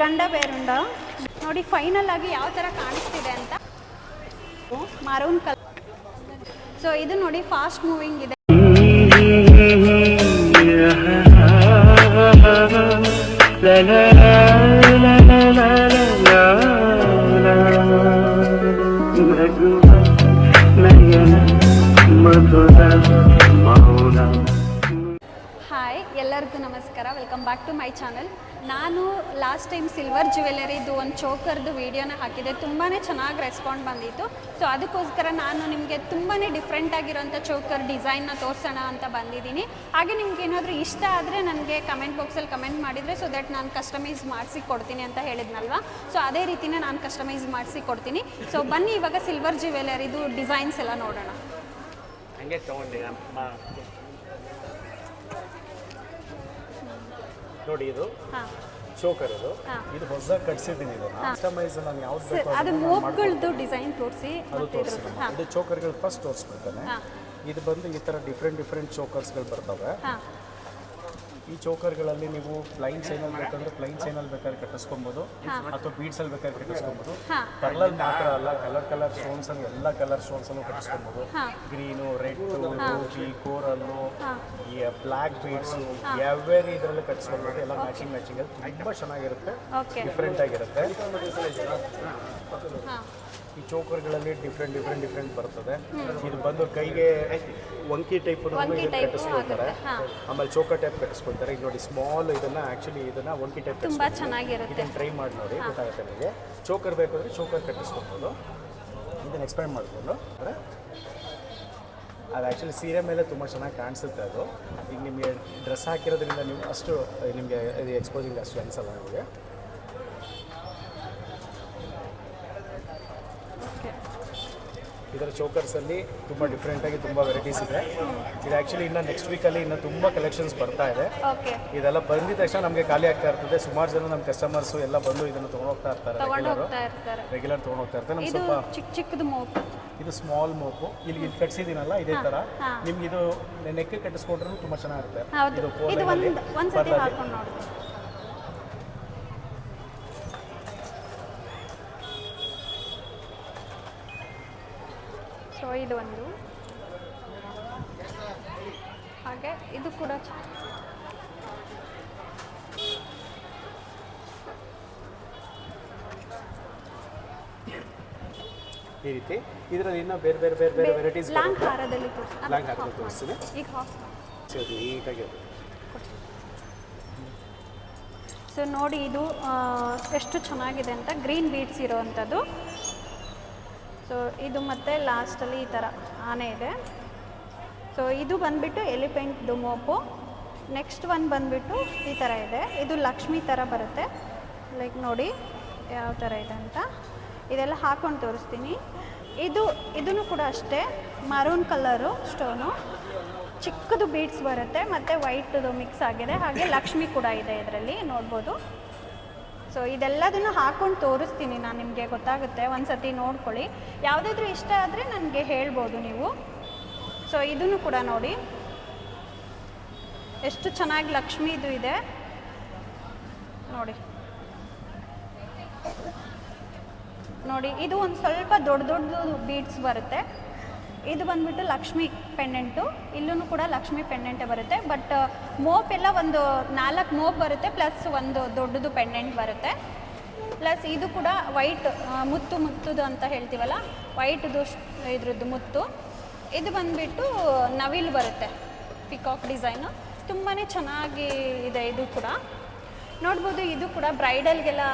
ಗಂಡ ಬೇರುಂಡ. ನೋಡಿ ಫೈನಲ್ ಆಗಿ ಯಾವ ಥರ ಕಾಣಿಸ್ತಿದೆ ಅಂತ. ಮಾರೂನ್ ಕಲರ್ ಸೊ ಇದು ನೋಡಿ ಫಾಸ್ಟ್ ಮೂವಿಂಗ್ ಇದೆ. ಹಾಯ್ ಎಲ್ಲರಿಗೂ ನಮಸ್ಕಾರ. Welcome back to my channel ನಾನು ಲಾಸ್ಟ್ ಟೈಮ್ ಸಿಲ್ವರ್ ಜ್ಯುವೆಲರಿದು ಒಂದು ಚೋಕರ್ದು ವೀಡಿಯೋನ ಹಾಕಿದೆ. ತುಂಬಾ ಚೆನ್ನಾಗಿ ರೆಸ್ಪಾಂಡ್ ಬಂದಿತ್ತು. ಸೊ ಅದಕ್ಕೋಸ್ಕರ ನಾನು ನಿಮಗೆ ತುಂಬಾ ಡಿಫ್ರೆಂಟ್ ಆಗಿರೋಂಥ ಚೋಕರ್ ಡಿಸೈನ್ನ ತೋರಿಸೋಣ ಅಂತ ಬಂದಿದ್ದೀನಿ. ಹಾಗೆ ನಿಮ್ಗೆ ಏನಾದರೂ ಇಷ್ಟ ಆದರೆ ನನಗೆ ಕಮೆಂಟ್ ಬಾಕ್ಸಲ್ಲಿ ಕಮೆಂಟ್ ಮಾಡಿದರೆ ಸೊ ದಟ್ ನಾನು ಕಸ್ಟಮೈಸ್ ಮಾಡಿಸಿ ಕೊಡ್ತೀನಿ ಅಂತ ಹೇಳಿದ್ನಲ್ವಾ? ಸೊ ಅದೇ ರೀತಿನೇ ನಾನು ಕಸ್ಟಮೈಸ್ ಮಾಡಿಸಿ ಕೊಡ್ತೀನಿ. ಸೊ ಬನ್ನಿ ಇವಾಗ ಸಿಲ್ವರ್ ಜ್ಯುವೆಲರಿದು ಡಿಸೈನ್ಸ್ ಎಲ್ಲ ನೋಡೋಣ ಹಂಗೆ ತಗೊಂಡೆ ಅಮ್ಮ ನೋಡಿ ಇದು. ಚೋಕರ್ ಇದು. ಇದು ಹೊಸ ಕಟ್ಸಿದ್ದೀನಿ ಇದು ಕಸ್ಟಮೈಸ್ ನಾನು ಯಾವ್ದು ಸರ್ ಅದು ಅದನ್ನ ನಾನು ಮೋಪ್ಗಳದ್ದು ಡಿಸೈನ್ ತೋರಿಸಿ ಅದು ತೋರಿಸ್ತೀನಿ ಇದು ಚೋಕರ್ಗಳು ಫಸ್ಟ್ ತೋರಿಸ್ಬಿಡ್ತಾನೆ. ಇದು ಬಂದು ಈ ಥರ ಡಿಫ್ರೆಂಟ್ ಡಿಫ್ರೆಂಟ್ ಚೋಕರ್ಸ್ಗಳು ಬರ್ತವೆ. ಹಾಂ. ಈ ಚೋಕರ್ಗಳಲ್ಲಿ ನೀವು ಪ್ಲೈನ್ ಚೈನಲ್ಲಿ ಬೇಕಂದ್ರೆ ಪ್ಲೈನ್ ಚೈನಲ್ಲಿ ಬೇಕಾದ್ರೆ ಕಟ್ಟಿಸ್ಕೊಬೋದು. ಅಥವಾ ಬೀಡ್ಸಲ್ಲಿ ಬೇಕಾದ್ರೆ ಕಟ್ಟಿಸ್ಕೊಬೋದು. ಪರ್ಲಲ್ ಪರ್ಲಲ್ಲಿ ಮಾತ್ರ ಅಲ್ಲ ಕಲರ್ ಕಲರ್ ಸ್ಟೋನ್ಸ್ ಅಲ್ಲಿ ಎಲ್ಲ ಕಲರ್ ಸ್ಟೋನ್ಸ್ ಅಲ್ಲೂ ಕಟ್ಟಿಸ್ಕೊಬೋದು. ಗ್ರೀನು ರೆಡ್ ರೂಬಿ ಕೋರಲ್ಲು ಈ ಬ್ಲ್ಯಾಕ್ ಬೀಡ್ಸ್ ಯಾವ್ಯಾವ ಇದರಲ್ಲಿ ಕಟ್ಸ್ಕೊಬೋದು ಎಲ್ಲ ಮ್ಯಾಚಿಂಗ್ ಮ್ಯಾಚಿಂಗ್ ಅಲ್ಲಿ. ತುಂಬಾ ಚೆನ್ನಾಗಿರುತ್ತೆ. ಡಿಫ್ರೆಂಟ್ ಆಗಿರುತ್ತೆ. ಈ ಚೋಕರ್ಗಳಲ್ಲಿ ಡಿಫ್ರೆಂಟ್ ಡಿಫ್ರೆಂಟ್ ಡಿಫ್ರೆಂಟ್ ಬರ್ತದೆ. ಇದು ಬಂದು ಕೈಗೆ ಒಂಕಿ ಟೈಪ್ ಕಟ್ಟಿಸ್ಕೊಳ್ತಾರೆ. ಆಮೇಲೆ ಚೋಕರ್ ಟೈಪ್ ಕಟ್ಟಿಸ್ಕೊಳ್ತಾರೆ. ಇದು ನೋಡಿ ಸ್ಮಾಲ್ ಇದನ್ನ ಆಕ್ಚುಲಿ ಇದನ್ನ ವಂಕಿ ಟೈಪ್ ತುಂಬಾ ಚೆನ್ನಾಗಿರುತ್ತೆ. ಇದನ್ನ ಟ್ರೈ ಮಾಡಿ ನೋಡಿ ಗೊತ್ತಾಗುತ್ತೆ ನಿಮಗೆ. ಚೋಕರ್ ಬೇಕಾದ್ರೆ ಚೋಕರ್ ಕಟ್ಟಿಸ್ಕೊಬೋದು ಇದನ್ನ ಎಕ್ಸ್ಪ್ಲೈನ್ ಮಾಡಿಕೊಂಡು. ಅಂದರೆ ಅದು ಆ್ಯಕ್ಚುಲಿ ಸೀರೆ ಮೇಲೆ ತುಂಬ ಚೆನ್ನಾಗಿ ಕಾಣಿಸುತ್ತೆ ಅದು. ಈಗ ನಿಮಗೆ ಡ್ರೆಸ್ ಹಾಕಿರೋದ್ರಿಂದ ನೀವು ಅಷ್ಟು ನಿಮಗೆ ಇದು ಎಕ್ಸ್ಪೋಸಿಂಗ್ ಅಷ್ಟು ಅನಿಸಲ್ಲ ನಿಮಗೆ. ಇದರ ಚೋಕರ್ಸಲ್ಲಿ ತುಂಬ ಡಿಫ್ರೆಂಟಾಗಿ ತುಂಬ ವೆರೈಟೀಸ್ ಇದೆ. ಇದು ಆ್ಯಕ್ಚುಲಿ ಇನ್ನು ನೆಕ್ಸ್ಟ್ ವೀಕಲ್ಲಿ ಇನ್ನು ತುಂಬ ಕಲೆಕ್ಷನ್ಸ್ ಬರ್ತಾ ಇದೆ. ಇದೆಲ್ಲ ಬಂದಿದ ತಕ್ಷಣ ನಮಗೆ ಖಾಲಿ ಆಗ್ತಾ ಇರ್ತದೆ. ಸುಮಾರು ಜನ ನಮ್ಮ ಕಸ್ಟಮರ್ಸು ಎಲ್ಲ ಬಂದು ಇದನ್ನು ತೊಗೊಂಡೋಗ್ತಾ ಇರ್ತಾರೆ ರೆಗ್ಯುಲರ್ ಹೋಗ್ತಾ ಇರ್ತಾರೆ. ರೆಗ್ಯುಲರ್ ತೊಗೊಂಡೋಗ್ತಾ ಇರ್ತಾರೆ. ನಮ್ಗೆ ಇದು ಸ್ವಲ್ಪ ಚಿಕ್ಕ ಚಿಕ್ಕದು ಮೋಪು ಇದು ಸ್ಮಾಲ್ ಮೋಪು ಇಲ್ಲಿ ಇದು ಕಟ್ಸಿದ್ದೀನಲ್ಲ ಇದೇ ಥರ. ನಿಮ್ಗೆ ಇದು ನೆಕ್ ಕಟ್ಟಿಸ್ಕೊಂಡ್ರೂ ತುಂಬ ಚೆನ್ನಾಗಿರುತ್ತೆ. ಇದು four ಇದು line ಅಲ್ಲಿ ಒಂದು ಒಂದು ಸತಿ ಪರ್ಲಲ್ಲಿ. ಹಾಕೊಂಡು ನೋಡಿ ಸೊ ಇದು ಒಂದು. ಹಾಗೆ ಇದು ಕೂಡ ಈ ರೀತಿ. ಇದರಲ್ಲಿ ಇನ್ನೂ ಬೇರೆ ಬೇರೆ ಬೇರೆ ಬೇರೆ ವೆರೈಟೀಸ್ ಲಾಂಗ್ ಹಾರದಲ್ಲಿ ತೋರಿಸ್ತೀನಿ ಲಾಂಗ್ ಹಾರದಲ್ಲಿ ತೋರಿಸ್ತೀನಿ. ಈಗ ಹಾಫ್ ನೀಟಾಗಿ ಅದು. ಸೊ ನೋಡಿ ಇದು ಎಷ್ಟು ಚೆನ್ನಾಗಿದೆ ಅಂತ ಗ್ರೀನ್ ಬೀಡ್ಸ್ ಇರೋವಂಥದ್ದು. ಸೊ ಇದು ಮತ್ತೆ ಲಾಸ್ಟಲ್ಲಿ ಈ ಥರ ಆನೆ ಇದೆ. ಸೊ ಇದು ಬಂದುಬಿಟ್ಟು ಎಲಿಫೆಂಟ್ದು ದುಮೋಪು ನೆಕ್ಸ್ಟ್ ಒನ್ ಬಂದುಬಿಟ್ಟು ಈ ಥರ ಇದೆ. ಇದು ಲಕ್ಷ್ಮಿ ಥರ ಬರುತ್ತೆ. ಲೈಕ್ ನೋಡಿ ಯಾವ ಥರ ಇದೆ ಅಂತ. ಇದೆಲ್ಲ ಹಾಕೊಂಡು ತೋರಿಸ್ತೀನಿ. ಇದು ಇದೂ ಕೂಡ ಅಷ್ಟೇ. ಮರೂನ್ ಕಲರು ಸ್ಟೋನು ಚಿಕ್ಕದು ಬೀಡ್ಸ್ ಬರುತ್ತೆ. ಮತ್ತು ವೈಟ್ದು ಮಿಕ್ಸ್ ಆಗಿದೆ. ಹಾಗೆ ಲಕ್ಷ್ಮಿ ಕೂಡ ಇದೆ ಇದರಲ್ಲಿ. ನೋಡ್ಬೋದು. ಸೊ ಇದೆಲ್ಲದನ್ನು ಹಾಕೊಂಡು ತೋರಿಸ್ತೀನಿ ನಾನು ನಿಮಗೆ ಗೊತ್ತಾಗುತ್ತೆ. ಒಂದು ಸತಿ ನೋಡ್ಕೊಳ್ಳಿ. ಯಾವುದಾದ್ರೂ ಇಷ್ಟ ಆದರೆ ನನಗೆ ಹೇಳ್ಬೋದು ನೀವು. ಸೊ ಇದನ್ನು ಕೂಡ ನೋಡಿ. ಎಷ್ಟು ಚೆನ್ನಾಗಿ ಲಕ್ಷ್ಮೀದು ಇದೆ. ನೋಡಿ. ನೋಡಿ, ಇದು ಒಂದು ಸ್ವಲ್ಪ ದೊಡ್ಡ ದೊಡ್ಡದು ಬೀಡ್ಸ್ ಬರುತ್ತೆ. ಇದು ಬಂದ್ಬಿಟ್ಟು ಲಕ್ಷ್ಮಿ ಪೆಂಡೆಂಟು. ಇಲ್ಲೂ ಕೂಡ ಲಕ್ಷ್ಮಿ ಪೆಂಡೆಂಟೇ ಬರುತ್ತೆ. ಬಟ್ ಮೋಪ್ ಎಲ್ಲ ಒಂದು ನಾಲ್ಕು ಮೋಪ್ ಬರುತ್ತೆ, ಪ್ಲಸ್ ಒಂದು ದೊಡ್ಡದು ಪೆಂಡೆಂಟ್ ಬರುತ್ತೆ. ಪ್ಲಸ್ ಇದು ಕೂಡ ವೈಟ್ ಮುತ್ತು ಮುತ್ತುದು ಅಂತ ಹೇಳ್ತೀವಲ್ಲ, ವೈಟ್ದು ಇದ್ರದ್ದು ಮುತ್ತು. ಇದು ಬಂದ್ಬಿಟ್ಟು ನವಿಲು ಬರುತ್ತೆ ಪಿಕಾಕ್ ಡಿಸೈನು ತುಂಬಾ ಚೆನ್ನಾಗಿ ಇದೆ ಇದು ಕೂಡ. ನೋಡ್ಬೋದು ಇದು ಕೂಡ ಬ್ರೈಡಲ್ಗೆಲ್ಲ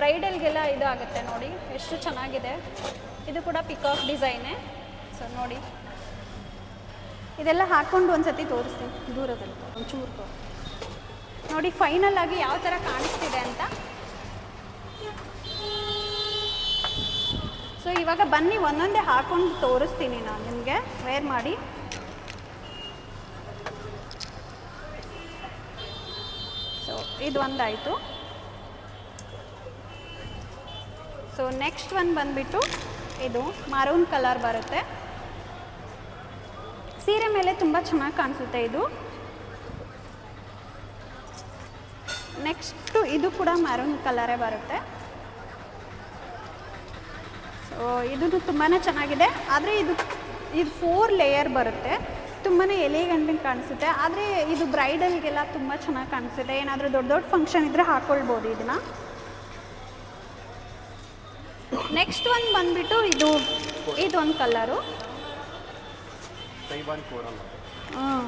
ಬ್ರೈಡಲ್ಗೆಲ್ಲ ಇದು ಆಗುತ್ತೆ ನೋಡಿ, ಎಷ್ಟು ಚೆನ್ನಾಗಿದೆ. ಇದು ಕೂಡ ಪಿಕಾಕ್ ಡಿಸೈನೇ ಸೊ ನೋಡಿ. ಇದೆಲ್ಲ ಹಾಕ್ಕೊಂಡು ಒಂದು ಸತಿ ತೋರಿಸ್ತೀನಿ, ದೂರದಲ್ಲಿ. ಒಂಚೂರು ನೋಡಿ ಫೈನಲ್ ಆಗಿ ಯಾವ ಥರ ಕಾಣಿಸ್ತಿದೆ ಅಂತ. ಸೊ ಇವಾಗ ಬನ್ನಿ, ಒಂದೊಂದೇ ಹಾಕೊಂಡು ತೋರಿಸ್ತೀನಿ ನಾನು ನಿಮಗೆ. ವೇರ್ ಮಾಡಿ. ಸೊ ಇದು ಸೊ ನೆಕ್ಸ್ಟ್ ಒಂದು ಬಂದುಬಿಟ್ಟು ಇದು ಮರೂನ್ ಕಲರ್ ಬರುತ್ತೆ. ಸೀರೆ ಮೇಲೆ ತುಂಬ ಚೆನ್ನಾಗಿ ಕಾಣಿಸುತ್ತೆ ಇದು. ನೆಕ್ಸ್ಟು ಇದು ಕೂಡ ಮರೂನ್ ಕಲರೇ ಬರುತ್ತೆ. ಸೊ ಇದು ತುಂಬಾ ಚೆನ್ನಾಗಿದೆ. ಆದರೆ ಇದು ಇದು ಫೋರ್ ಲೇಯರ್ ಬರುತ್ತೆ. ತುಂಬಾ ಎಲಿಗಂಟಿಗೆ ಕಾಣಿಸುತ್ತೆ. ಆದರೆ ಇದು ಬ್ರೈಡಲ್ಗೆಲ್ಲ ತುಂಬ ಚೆನ್ನಾಗಿ ಕಾಣಿಸುತ್ತೆ. ಏನಾದರೂ ದೊಡ್ಡ ದೊಡ್ಡ ಫಂಕ್ಷನ್ ಇದ್ದರೆ ಹಾಕ್ಕೊಳ್ಬೋದು ಇದನ್ನು. ನೆಕ್ಸ್ಟ್ ಒಂದು ಬಂದ್ಬಿಟ್ಟು ಇದು ಇದೊಂದು ಕಲರು ಹಾಂ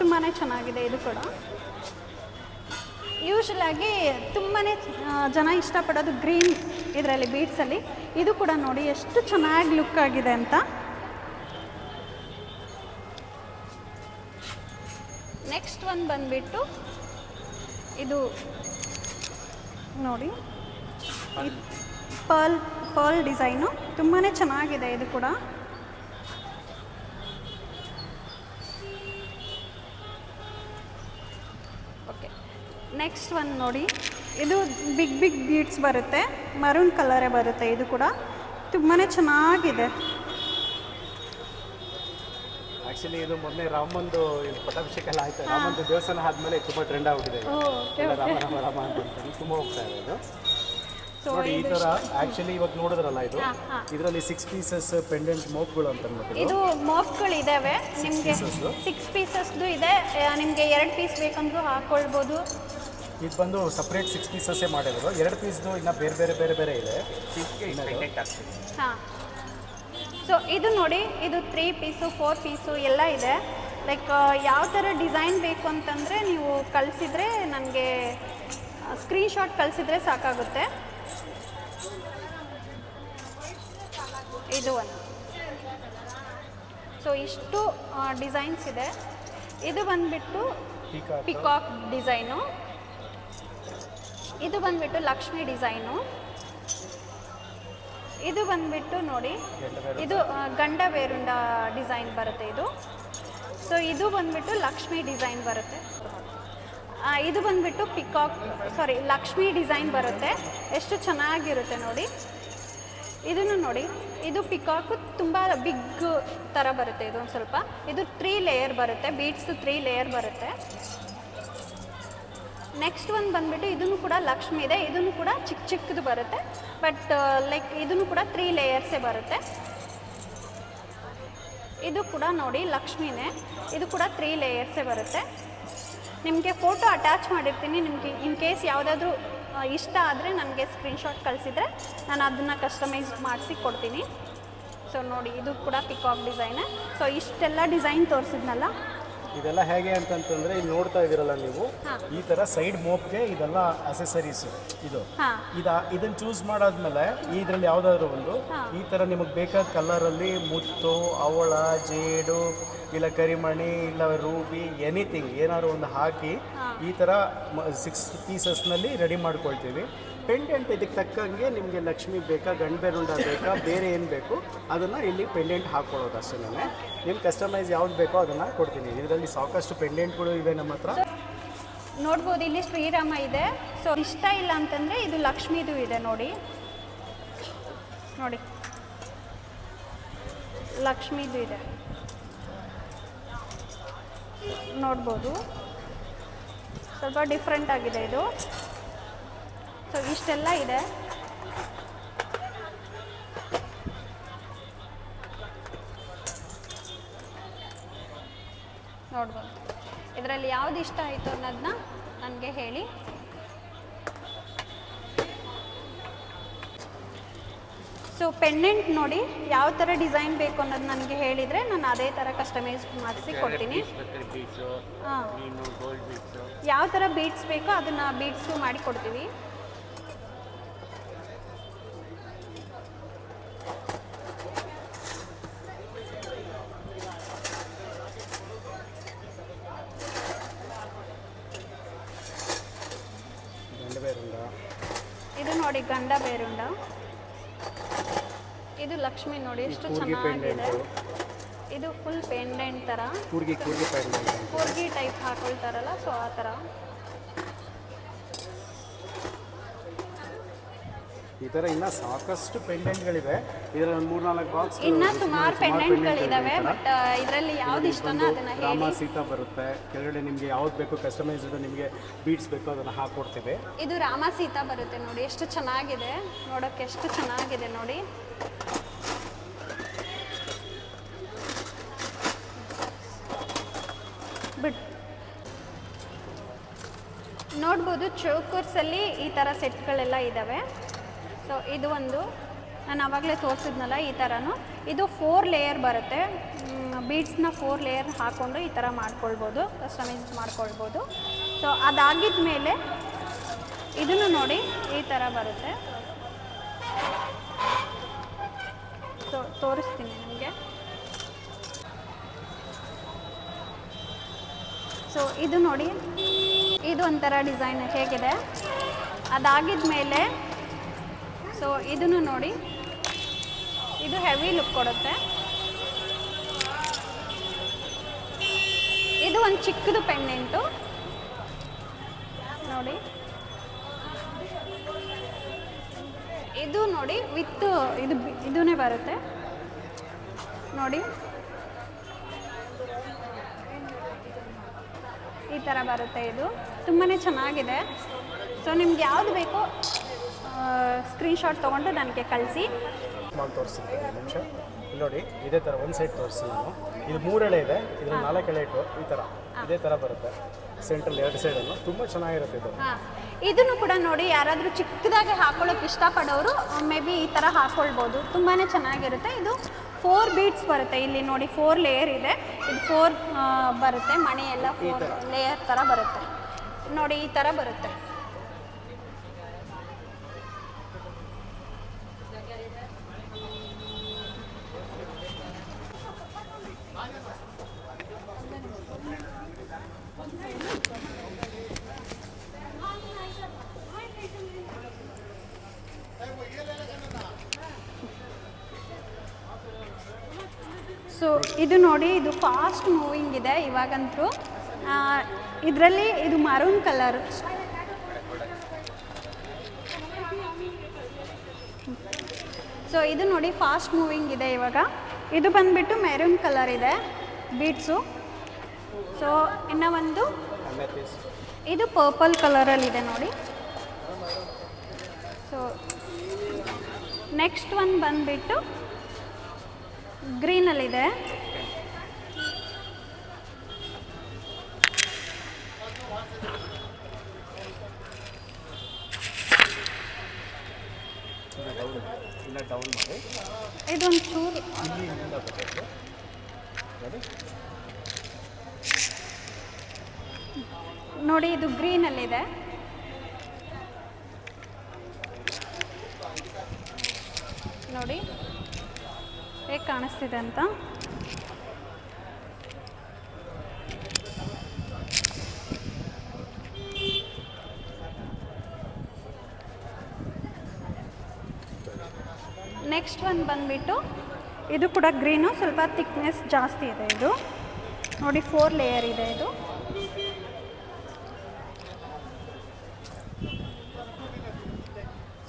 ತುಂಬಾ ಚೆನ್ನಾಗಿದೆ ಇದು ಕೂಡ. ಯೂಶಲಾಗಿ ತುಂಬಾ ಜನ ಇಷ್ಟಪಡೋದು ಗ್ರೀನ್ ಇದರಲ್ಲಿ ಬೀಟ್ಸಲ್ಲಿ ಇದು ಕೂಡ ನೋಡಿ ಎಷ್ಟು ಚೆನ್ನಾಗಿ ಲುಕ್ ಆಗಿದೆ ಅಂತ. ನೆಕ್ಸ್ಟ್ ಒಂದು ಬಂದ್ಬಿಟ್ಟು ಇದು ನೋಡಿ. Pearl pearl design. ತುಂಬಾ ಚೆನ್ನಾಗಿದೆ ಇದು ಕೂಡ. ಓಕೆ ನೆಕ್ಸ್ಟ್ ಒಂದು ನೋಡಿ. ಇದು ಬಿಗ್ ಬಿಗ್ ಬೀಡ್ಸ್ ಬರುತ್ತೆ. ಮರೂನ್ ಕಲರೇ ಬರುತ್ತೆ ಇದು ಕೂಡ. ತುಂಬಾ ಚೆನ್ನಾಗಿದೆ. ಆ್ಯಕ್ಚುಲಿ ಇದು ಮೊನ್ನೆ ರಾಮಂದು ಇದು ಪಟ್ಟಾಭಿಷೇಕ ಎಲ್ಲ ಆಯ್ತು ರಾಮಂದು ದೇವಸ್ಥಾನ ಆದ್ಮೇಲೆ ತುಂಬಾ ಟ್ರೆಂಡ್ ಆಗ್ಬಿಟ್ಟಿದೆ. ಓಕೆ ರಾಮ ರಾಮ ರಾಮ ಅಂತ ತುಂಬಾ ಹೋಗ್ತಾ ಇದೆ ಇದು. ನೋಡಿ ಈ ಥರ ಆ್ಯಕ್ಚುಲಿ ಇವಾಗ ನೋಡಿದ್ರಲ್ಲ ಇದು. ಇದರಲ್ಲಿ ಸಿಕ್ಸ್ ಪೀಸಸ್ ಪೆಂಡೆಂಟ್ ಮೋಪ್ಗಳು ಅಂತ ಇದು? ಇದು ಇದಾವೆ. ನಿಮಗೆ? ಸಿಕ್ಸ್ ಪೀಸಸ್ದು ಇದೆ. ನಿಮಗೆ ಎರಡು ಪೀಸ್ ಬೇಕಂದ್ರೂ ಹಾಕ್ಕೊಳ್ಬೋದು ಇದು ಬಂದು ಸಪ್ರೇಟ್ ಸಿಕ್ಸ್ ಪೀಸಸ್ಸೇ ಮಾಡಿರೋದು. ಎರಡು ಪೀಸ್ದು ಇನ್ನು ಬೇರೆ ಬೇರೆ ಬೇರೆ ಬೇರೆ ಇದೆ. ಹಾಂ. ಸೊ ಇದು ನೋಡಿ ಇದು ತ್ರೀ ಪೀಸು ಫೋರ್ ಪೀಸು ಎಲ್ಲ ಇದೆ. ಲೈಕ್ ಯಾವ ಥರ ಡಿಸೈನ್ ಬೇಕು ಅಂತಂದರೆ ನೀವು ಕಳಿಸಿದ್ರೆ ನನಗೆ ಸ್ಕ್ರೀನ್ಶಾಟ್ ಕಳಿಸಿದ್ರೆ ಸಾಕಾಗುತ್ತೆ. ಇದು ಒಂದು. ಸೊ ಇಷ್ಟು ಡಿಸೈನ್ಸ್ ಇದೆ. ಇದು ಬಂದುಬಿಟ್ಟು ಪಿಕಾಕ್ ಡಿಸೈನು ಇದು ಬಂದ್ಬಿಟ್ಟು ಲಕ್ಷ್ಮಿ ಡಿಸೈನು ಇದು ಬಂದ್ಬಿಟ್ಟು ನೋಡಿ ಇದು ಗಂಡ ಬೇರುಂಡ ಡಿಸೈನ್ ಬರುತ್ತೆ ಇದು. ಸೊ ಇದು ಬಂದ್ಬಿಟ್ಟು ಲಕ್ಷ್ಮಿ ಡಿಸೈನ್ ಬರುತ್ತೆ. ಇದು ಬಂದ್ಬಿಟ್ಟು ಪಿಕಾಕ್ ಸಾರಿ ಲಕ್ಷ್ಮಿ ಡಿಸೈನ್ ಬರುತ್ತೆ. ಎಷ್ಟು ಚೆನ್ನಾಗಿರುತ್ತೆ ನೋಡಿ. ಇದನ್ನು ನೋಡಿ. ಇದು ಪಿಕಾಕು ತುಂಬ ಬಿಗ್ ಥರ ಬರುತ್ತೆ ಇದು ಒಂದು ಸ್ವಲ್ಪ. ಇದು ತ್ರೀ ಲೇಯರ್ ಬರುತ್ತೆ. ಬೀಟ್ಸ್ ತ್ರೀ ಲೇಯರ್ ಬರುತ್ತೆ. ನೆಕ್ಸ್ಟ್ ಒಂದು ಬಂದ್ಬಿಟ್ಟು ಇದನ್ನು ಕೂಡ ಲಕ್ಷ್ಮಿ ಇದೆ. ಇದನ್ನು ಕೂಡ ಚಿಕ್ಕ ಚಿಕ್ಕದು ಬರುತ್ತೆ. ಬಟ್ ಲೈಕ್ ಇದನ್ನು ಕೂಡ ತ್ರೀ ಲೇಯರ್ಸೇ ಬರುತ್ತೆ. ಇದು ಕೂಡ ನೋಡಿ ಲಕ್ಷ್ಮಿನೇ. ಇದು ಕೂಡ ತ್ರೀ ಲೇಯರ್ಸೇ ಬರುತ್ತೆ. ನಿಮಗೆ ಫೋಟೋ ಅಟ್ಯಾಚ್ ಮಾಡಿರ್ತೀನಿ. ನಿಮಗೆ ಇನ್ ಕೇಸ್ ಯಾವುದಾದ್ರೂ ಇಷ್ಟ ಆದರೆ ನನಗೆ ಸ್ಕ್ರೀನ್ಶಾಟ್ ಕಳಿಸಿದರೆ ನಾನು ಅದನ್ನು ಕಸ್ಟಮೈಸ್ ಮಾಡಿಸಿ ಕೊಡ್ತೀನಿ. ಸೊ ನೋಡಿ ಇದು ಕೂಡ ಪಿಕಾಕ್ ಡಿಸೈನ್ ಸೊ ಇಷ್ಟೆಲ್ಲ ಡಿಸೈನ್ ತೋರಿಸಿದ್ನಲ್ಲ? ಇದೆಲ್ಲ ಹೇಗೆ ಅಂತಂತಂದ್ರೆ ಇಲ್ಲಿ ನೋಡ್ತಾ ಇದೀರಲ್ಲ ನೀವು. ಈ ತರ ಸೈಡ್ ಮೋಪ್ಗೆ ಇದೆಲ್ಲ ಅಸೆಸರೀಸ್ ಇದು. ಇದ ಇದನ್ನ ಚೂಸ್ ಮಾಡಾದ್ಮೇಲೆ ಇದ್ರಲ್ಲಿ ಯಾವ್ದಾದ್ರು ಒಂದು ಈ ತರ ನಿಮಗೆ ಬೇಕಾದ ಕಲರ್ ಅಲ್ಲಿ ಮುತ್ತು ಅವಳ ಜೇಡು ಇಲ್ಲ ಕರಿಮಣಿ ಇಲ್ಲ ರೂಬಿ ಎನಿಥಿಂಗ್ ಏನಾದ್ರು ಒಂದು ಹಾಕಿ. ಈ ಥರ ಸಿಕ್ಸ್ ಪೀಸಸ್ನಲ್ಲಿ ರೆಡಿ ಮಾಡ್ಕೊಳ್ತೀವಿ. ಪೆಂಡೆಂಟ್ ಇದಕ್ಕೆ ತಕ್ಕಂಗೆ ನಿಮಗೆ ಲಕ್ಷ್ಮಿ ಬೇಕಾ ಗಂಡ್ಬೆರುಂಡ ಬೇಕಾ ಬೇರೆ ಏನು ಬೇಕು ಅದನ್ನು ಇಲ್ಲಿ ಪೆಂಡೆಂಟ್ ಹಾಕ್ಕೊಳ್ಳೋದು ಅಷ್ಟೇ ನಿಮ್ಗೆ ಕಸ್ಟಮೈಸ್ ಯಾವ್ದು ಬೇಕೋ ಅದನ್ನು ಕೊಡ್ತೀನಿ. ಇದರಲ್ಲಿ ಸಾಕಷ್ಟು ಪೆಂಡೆಂಟ್ಗಳು ಇವೆ ನಮ್ಮ ಹತ್ರ. ನೋಡ್ಬೋದು ಇಲ್ಲಿ ಶ್ರೀರಾಮ ಇದೆ. ಸೊ ಇಷ್ಟ ಇಲ್ಲ ಅಂತಂದರೆ ಇದು ಲಕ್ಷ್ಮೀದು ಇದೆ ನೋಡಿ. ನೋಡಿ. ಲಕ್ಷ್ಮೀದು ಇದೆ. ನೋಡ್ಬೋದು. ಸ್ವಲ್ಪ ಡಿಫ್ರೆಂಟ್ ಆಗಿದೆ ಇದು. ಸೊ ಇಷ್ಟೆಲ್ಲ ಇದೆ. ನೋಡ್ಬೋದು. ಇದರಲ್ಲಿ ಯಾವ್ದು ಇಷ್ಟ ಆಯಿತು ಅನ್ನೋದನ್ನ ನನಗೆ ಹೇಳಿ. ಪೆಂಡೆಂಟ್ ನೋಡಿ ಯಾವ ಥರ ಡಿಸೈನ್ ಬೇಕು ಅನ್ನೋದು ನನಗೆ ಹೇಳಿದರೆ ನಾನು ಅದೇ ಥರ ಕಸ್ಟಮೈಸ್ ಮಾಡಿಸಿ ಕೊಡ್ತೀನಿ. ಯಾವ ಥರ ಬೀಟ್ಸ್ ಬೇಕೋ ಅದನ್ನು ಬೀಟ್ಸು ಮಾಡಿ ಕೊಡ್ತೀವಿ ಗಂಡಬೇರುಂಡ ಇದು ನೋಡಿ ಗಂಡ ಬೇರುಂಡ ಇದು ನೋಡಿ ಎಷ್ಟು ಚೆನ್ನಾಗಿದೆ. ಇದು ಫುಲ್ ಪೆಂಡೆಂಟ್ ತರ. ಕೂರ್ಗಿ ಕೂರ್ಗಿ ಪೆಂಡೆಂಟ್. ಕೂರ್ಗಿ ಟೈಪ್ ಹಾಕೊಳ್ತಾರಲ್ಲ ಸೊ ಆ ತರ. ಈ ಥರ ಇನ್ನ ಸಾಕಷ್ಟು ಪೆಂಡೆಂಟ್ಗಳಿವೆ. ಇದರಲ್ಲಿ ಒಂದು ಮೂರು ನಾಲ್ಕು ಬಾಕ್ಸ್ ಇನ್ನ ಸುಮಾರು ಪೆಂಡೆಂಟ್ಗಳಿದಾವೆ ಬಟ್ ಇದರಲ್ಲಿ ಯಾವ್ದು ಇಷ್ಟನ ಅದನ್ನ ರಾಮ ಹೇಳಿ. ಸೀತಾ ಬರುತ್ತೆ. ಕೆಳಗಡೆ ನಿಮಗೆ ಯಾವ್ದು ಬೇಕು ಕಸ್ಟಮೈಸ್ಡ್ ನಿಮಗೆ ಬೀಟ್ಸ್ ಬೇಕೋ ಅದನ್ನ ಹಾಕೊಡ್ತೀವಿ. ಇದು ರಾಮ ಸೀತಾ ಬರುತ್ತೆ ನೋಡಿ ಎಷ್ಟು ಚೆನ್ನಾಗಿದೆ. ನೋಡಕ್ಕೆ ಎಷ್ಟು ಚೆನ್ನಾಗಿದೆ ನೋಡಿ ಬಿಟ್ ನೋಡ್ಬೋದು ಚೌಕರ್ಸಲ್ಲಿ ಈ ಥರ ಸೆಟ್ಗಳೆಲ್ಲ ಇದ್ದಾವೆ. ಸೊ ಇದು ಒಂದು. ನಾನು ಆವಾಗಲೇ ತೋರಿಸಿದ್ನಲ್ಲ ಈ ಥರನೂ. ಇದು ಫೋರ್ ಲೇಯರ್ ಬರುತ್ತೆ. ಬೀಡ್ಸ್ನ ಫೋರ್ ಲೇಯರ್ ಹಾಕ್ಕೊಂಡು ಈ ಥರ ಮಾಡ್ಕೊಳ್ಬೋದು ಕಸ್ಟಮೈಸ್ ಮಾಡ್ಕೊಳ್ಬೋದು. ಸೊ ಅದಾಗಿದ ಮೇಲೆ ಇದನ್ನು ನೋಡಿ ಈ ಥರ ಬರುತ್ತೆ. ಸೊ ತೋರಿಸ್ತೀನಿ ನಿಮಗೆ. ಸೊ ಇದು ನೋಡಿ ಇದು ಒಂಥರ ಡಿಸೈನ್ ಹೇಗಿದೆ? ಅದಾಗಿದ ಮೇಲೆ ಸೊ ಇದನ್ನು ನೋಡಿ. ಇದು ಹೆವಿ ಲುಕ್ ಕೊಡುತ್ತೆ. ಇದು ಒಂದು ಚಿಕ್ಕದು ಪೆಂಡೆಂಟು. ನೋಡಿ. ಇದು ನೋಡಿ ವಿತ್, ಇದು ಇದನ್ನೇ ಇದೂನೇ ಬರುತ್ತೆ. ನೋಡಿ. ಈ ಥರ ಬರುತ್ತೆ ಇದು. ತುಂಬಾ ಚೆನ್ನಾಗಿದೆ. ಸೊ ನಿಮ್ಗೆ ಯಾವುದು ಬೇಕೋ ಸ್ಕ್ರೀನ್ಶಾಟ್ ತೊಗೊಂಡು ನನಗೆ ಕಳಿಸಿ. ಮಾಡಿ ತೋರಿಸ್ತೀನಿ ಒಂದು ನಿಮಿಷ. ಇಲ್ಲಿ ನೋಡಿ ಇದೇ ಥರ ಒಂದು ಸೈಡ್ ತೋರಿಸಿ ನಾನು. ಇದು ಮೂರೆಳೆ ಇದೆ ಇದ್ರ ನಾಲ್ಕು ಎಳೆ ಇಟ್ಟು ಈ ಥರ ಇದೇ ಥರ ಬರುತ್ತೆ. ಸೆಂಟ್ರಲ್ ಎರಡು ಸೈಡನ್ನು ತುಂಬಾ ಚೆನ್ನಾಗಿರುತ್ತೆ ಇದು. ಇದನ್ನು ಕೂಡ ನೋಡಿ ಯಾರಾದರೂ ಚಿಕ್ಕದಾಗಿ ಹಾಕೊಳ್ಳೋಕೆ ಇಷ್ಟಪಡೋರು ಮೇ ಬಿ ಈ ಥರ ಹಾಕ್ಕೊಳ್ಬೋದು ತುಂಬಾ ಚೆನ್ನಾಗಿರುತ್ತೆ. ಇದು ಫೋರ್ ಬೀಟ್ಸ್ ಬರುತ್ತೆ. ಇಲ್ಲಿ ನೋಡಿ ಫೋರ್ ಲೇಯರ್ ಇದೆ. ಇದು ಫೋರ್ ಬರುತ್ತೆ. ಮಣಿ ಎಲ್ಲ ಫೋರ್ ಲೇಯರ್ ಥರ ಬರುತ್ತೆ. ನೋಡಿ ಈ ಥರ ಬರುತ್ತೆ. ಸೊ ಇದು ನೋಡಿ ಇದು ಫಾಸ್ಟ್ ಮೂವಿಂಗ್ ಇದೆ ಇವಾಗಂತೂ. ಇದರಲ್ಲಿ ಇದು ಮರೂನ್ ಕಲರ್ ಸೊ ಇದು ನೋಡಿ ಫಾಸ್ಟ್ ಮೂವಿಂಗ್ ಇದೆ ಇವಾಗ. ಇದು ಬಂದ್ಬಿಟ್ಟು ಮೆರೂನ್ ಕಲರ್ ಇದೆ ಬೀಟ್ಸು ಸೊ ಇನ್ನು ಒಂದು ಇದು ಪರ್ಪಲ್ ಕಲರಲ್ಲಿದೆ ನೋಡಿ. ಸೊ ನೆಕ್ಸ್ಟ್ ಒಂದು ಬಂದ್ಬಿಟ್ಟು ಗ್ರೀನಲ್ಲಿದೆ ಇಲ್ಲ ಡೌನ್ ಮಾಡಿ. ಇದೊಂದು ಚೂರು ಇಲ್ಲಿ ಇಲ್ಲಿಂದ ಬರಬೇಕು ನೋಡಿ ನೋಡಿ, ಇದು ಗ್ರೀನಲ್ಲಿದೆ. ನೋಡಿ, ಹೇಗೆ ಕಾಣಿಸ್ತಿದೆ ಅಂತ ನೆಕ್ಸ್ಟ್ ಒಂದು ಬಂದ್ಬಿಟ್ಟು ಇದು ಕೂಡ ಗ್ರೀನು, ಸ್ವಲ್ಪ ಥಿಕ್ನೆಸ್ ಜಾಸ್ತಿ ಇದೆ ಇದು. ನೋಡಿ ಫೋರ್ ಲೇಯರ್ ಇದೆ ಇದು.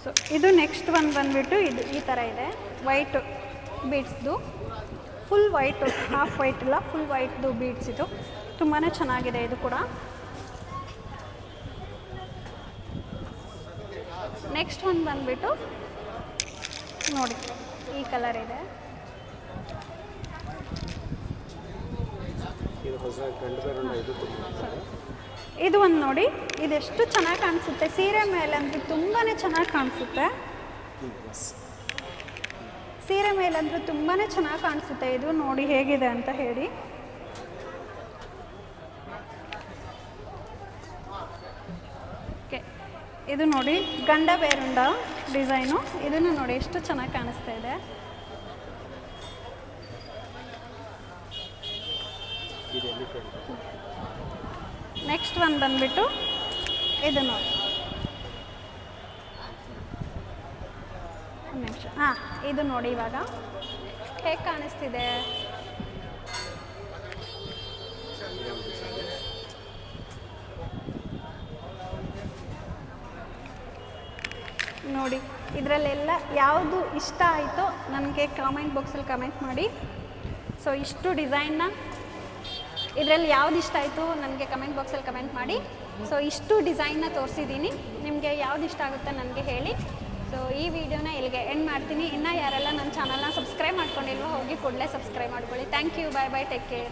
ಸೊ ಇದು ನೆಕ್ಸ್ಟ್ ಒಂದು ಬಂದುಬಿಟ್ಟು ಇದು ಈ ಥರ ಇದೆ. ವೈಟ್ ಬೀಡ್ಸ್ದು ಫುಲ್ ವೈಟು ಹಾಫ್ ವೈಟ್ ಇಲ್ಲ ಫುಲ್ ವೈಟ್ದು ಬೀಡ್ಸ್ ಇದು. ತುಂಬಾ ಚೆನ್ನಾಗಿದೆ ಇದು ಕೂಡ. ನೆಕ್ಸ್ಟ್ ಒಂದು ಬಂದ್ಬಿಟ್ಟು, ನೋಡಿ. ಈ ಕಲರ್ ಇದೆ. ಇದು ಒಂದು ನೋಡಿ ಇದೆಷ್ಟು ಚೆನ್ನಾಗಿ ಕಾಣಿಸುತ್ತೆ? ಸೀರೆ ಮೇಲೆ ಮೇಲಂತೂ ತುಂಬಾ ಚೆನ್ನಾಗಿ ಕಾಣಿಸುತ್ತೆ. ಸೀರೆ ಮೇಲಂತೂ ತುಂಬಾ ಚೆನ್ನಾಗಿ ಕಾಣಿಸುತ್ತೆ. ಇದು ನೋಡಿ ಹೇಗಿದೆ ಅಂತ ಹೇಳಿ. ಇದು ನೋಡಿ ಗಂಡ ಬೇರುಂಡ. ಡಿಸೈನು ಇದನ್ನು ನೋಡಿ ಎಷ್ಟು ಚೆನ್ನಾಗಿ ಕಾಣಿಸ್ತಾ ಇದೆ. ನೆಕ್ಸ್ಟ್ ಒಂದು ಬಂದ್ಬಿಟ್ಟು ಇದು ನೋಡಿ. ಒಂದು ನಿಮಿಷ. ಹಾಂ, ಇದು ನೋಡಿ ಇವಾಗ. ಹೇಗೆ ಕಾಣಿಸ್ತಿದೆ? ಇದರಲ್ಲೆಲ್ಲ ಯಾವುದು ಇಷ್ಟ ಆಯಿತೋ ನನಗೆ ಕಾಮೆಂಟ್ ಬಾಕ್ಸಲ್ಲಿ ಕಮೆಂಟ್ ಮಾಡಿ. ಸೊ ಇಷ್ಟು ಡಿಸೈನ್ನ ಇದರಲ್ಲಿ ಯಾವ್ದು ಇಷ್ಟ ಆಯಿತು ನನಗೆ ಕಮೆಂಟ್ ಬಾಕ್ಸಲ್ಲಿ ಕಮೆಂಟ್ ಮಾಡಿ. ಸೊ ಇಷ್ಟು ಡಿಸೈನ್ನ ತೋರಿಸಿದ್ದೀನಿ. ನಿಮಗೆ ಯಾವ್ದು ಇಷ್ಟ ಆಗುತ್ತೆ ನನಗೆ ಹೇಳಿ. ಸೊ ಈ ವಿಡಿಯೋನ ಇಲ್ಲಿಗೆ ಎಂಡ್ ಮಾಡ್ತೀನಿ. ಇನ್ನೂ ಯಾರೆಲ್ಲ ನನ್ನ ಚಾನಲ್ನ ಸಬ್ಸ್ಕ್ರೈಬ್ ಮಾಡ್ಕೊಂಡಿಲ್ವೋ ಹೋಗಿ ಕೂಡಲೇ ಸಬ್ಸ್ಕ್ರೈಬ್ ಮಾಡ್ಕೊಳ್ಳಿ. Thank you bye bye take care